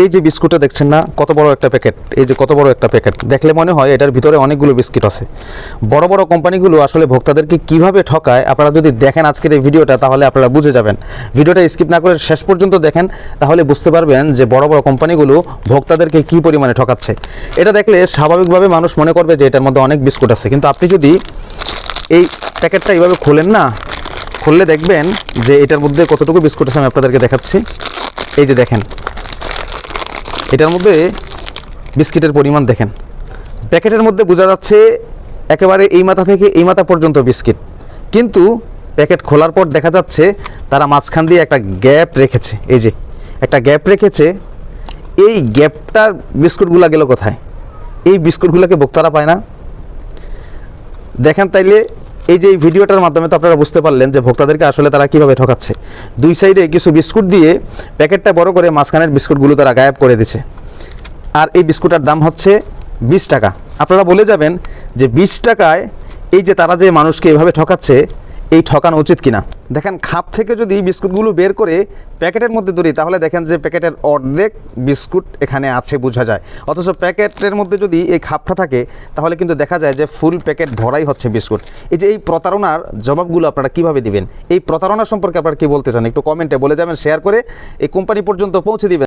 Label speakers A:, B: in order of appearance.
A: এই যে বিস্কুটটা দেখছেন না, কত বড় একটা প্যাকেট, এই যে কত বড় একটা প্যাকেট। দেখলে মনে হয় এটার ভিতরে অনেকগুলো বিস্কিট আছে। বড় বড় কোম্পানিগুলো আসলে ভোক্তাদেরকে কীভাবে ঠকায়, আপনারা যদি দেখেন আজকের এই ভিডিওটা, তাহলে আপনারা বুঝে যাবেন। ভিডিওটা স্কিপ না করে শেষ পর্যন্ত দেখেন, তাহলে বুঝতে পারবেন যে বড় বড় কোম্পানিগুলো ভোক্তাদেরকে কী পরিমাণে ঠকাচ্ছে। এটা দেখলে স্বাভাবিকভাবে মানুষ মনে করবে যে এটার মধ্যে অনেক বিস্কুট আছে। কিন্তু আপনি যদি এই প্যাকেটটা এইভাবে খোলেন না, খুললে দেখবেন যে এটার মধ্যে কতটুকু বিস্কুট আছে আমি আপনাদেরকে দেখাচ্ছি। এই যে দেখেন এটার মধ্যে বিস্কিটের পরিমাণ দেখেন। প্যাকেটের মধ্যে বোঝা যাচ্ছে একেবারে এই মাথা থেকে এই মাথা পর্যন্ত বিস্কিট। কিন্তু প্যাকেট খোলার পর দেখা যাচ্ছে তারা মাঝখান দিয়ে একটা গ্যাপ রেখেছে। এই যে, একটা গ্যাপ রেখেছে। এই গ্যাপটার বিস্কুটগুলো গেল কোথায়? এই বিস্কুটগুলোকে ভোক্তারা পায় না। দেখেন তাইলে এই যে এই ভিডিওটার মাধ্যমে তো আপনারা বুঝতে পারলেন যে ভোক্তাদেরকে আসলে তারা কীভাবে ঠকাচ্ছে। দুই সাইডে কিছু বিস্কুট দিয়ে প্যাকেটটা বড় করে মাঝখানের বিস্কুটগুলো তারা গায়েব করে দিছে। আর এই বিস্কুটার দাম হচ্ছে বিশ টাকা। আপনারা বলে যাবেন যে বিশ টাকায় এই যে তারা যে মানুষকে এভাবে ঠকাচ্ছে এই ঠকানো উচিত কিনা? দেখেন, খাপ থেকে যদি বিস্কুটগুলো বের করে প্যাকেটের মধ্যে ধরি, তাহলে দেখেন যে প্যাকেটের অর্ধেক বিস্কুট এখানে আছে বোঝা যায়। অথচ প্যাকেটের মধ্যে যদি এই খাপটা থাকে, তাহলে কিন্তু দেখা যায় যে ফুল প্যাকেট ভরাই হচ্ছে বিস্কুট। এই যে এই প্রতারণার জবাবগুলো আপনারা কীভাবে দিবেন? এই প্রতারণা সম্পর্কে আপনারা কি বলতে চান? একটু কমেন্টে বলে যাবেন, শেয়ার করে এই কোম্পানি পর্যন্ত পৌঁছে দিবেন।